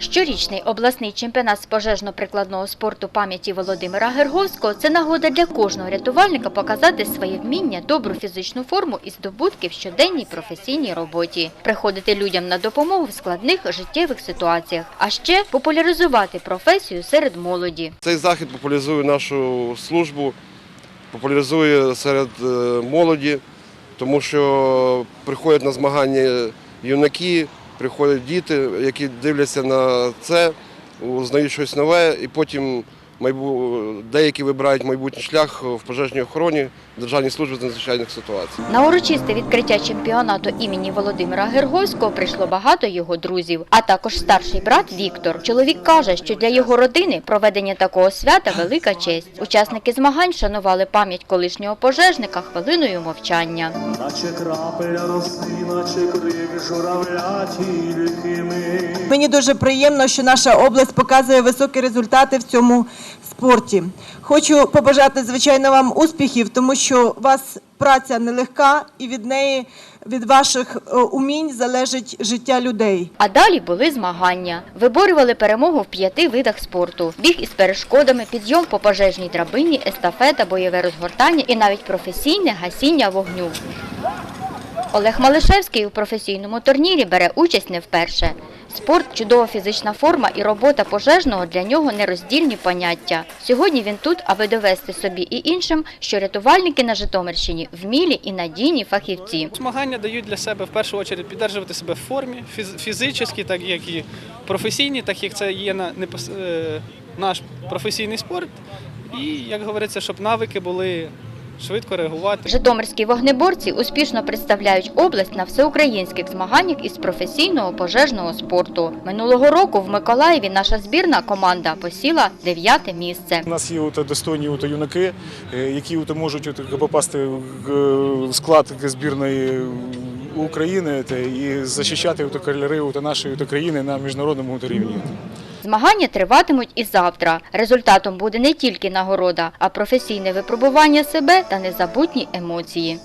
Щорічний обласний чемпіонат з пожежно-прикладного спорту пам'яті Володимира Герговського – це нагода для кожного рятувальника показати своє вміння, добру фізичну форму і здобутки в щоденній професійній роботі, приходити людям на допомогу в складних життєвих ситуаціях, а ще популяризувати професію серед молоді. Цей захід популяризує нашу службу, популяризує серед е, молоді, тому що приходять на змагання юнаки, приходять діти, які дивляться на це, узнають щось нове, і потім. Деякі вибирають майбутній шлях в пожежній охороні, Державній службі з надзвичайних ситуацій. На урочисте відкриття чемпіонату імені Володимира Герговського прийшло багато його друзів, а також старший брат Віктор. Чоловік каже, що для його родини проведення такого свята велика честь. Учасники змагань шанували пам'ять колишнього пожежника хвилиною мовчання. Наче крапеля роси, наче крик журавля тільки ми. Мені дуже приємно, що наша область показує високі результати в цьому спорті. Хочу побажати, звичайно, вам успіхів, тому що у вас праця нелегка і від неї, від ваших е, умінь залежить життя людей. А далі були змагання. Виборювали перемогу в п'яти видах спорту: біг із перешкодами, підйом по пожежній драбині, естафета, бойове розгортання і навіть професійне гасіння вогню. Олег Малишевський у професійному турнірі бере участь не вперше. Спорт, чудова фізична форма і робота пожежного для нього нероздільні поняття. Сьогодні він тут, аби довести собі і іншим, що рятувальники на Житомирщині вмілі і надійні фахівці. Змагання дають для себе в першу чергу підтримувати себе в формі, фіз- фізично, так як і професійні, так як це є е, наш професійний спорт. І, як говориться, щоб навики були швидко реагувати. Житомирські вогнеборці успішно представляють область на всеукраїнських змаганнях із професійного пожежного спорту. Минулого року в Миколаєві наша збірна команда посіла дев'яте місце. У нас є от достойні от юнаки, е, які от можуть от попасти в е, склад збірної України та і захищати от кольори от нашої от країни на міжнародному рівні. Змагання триватимуть і завтра. Результатом буде не тільки нагорода, а професійне випробування себе та незабутні емоції.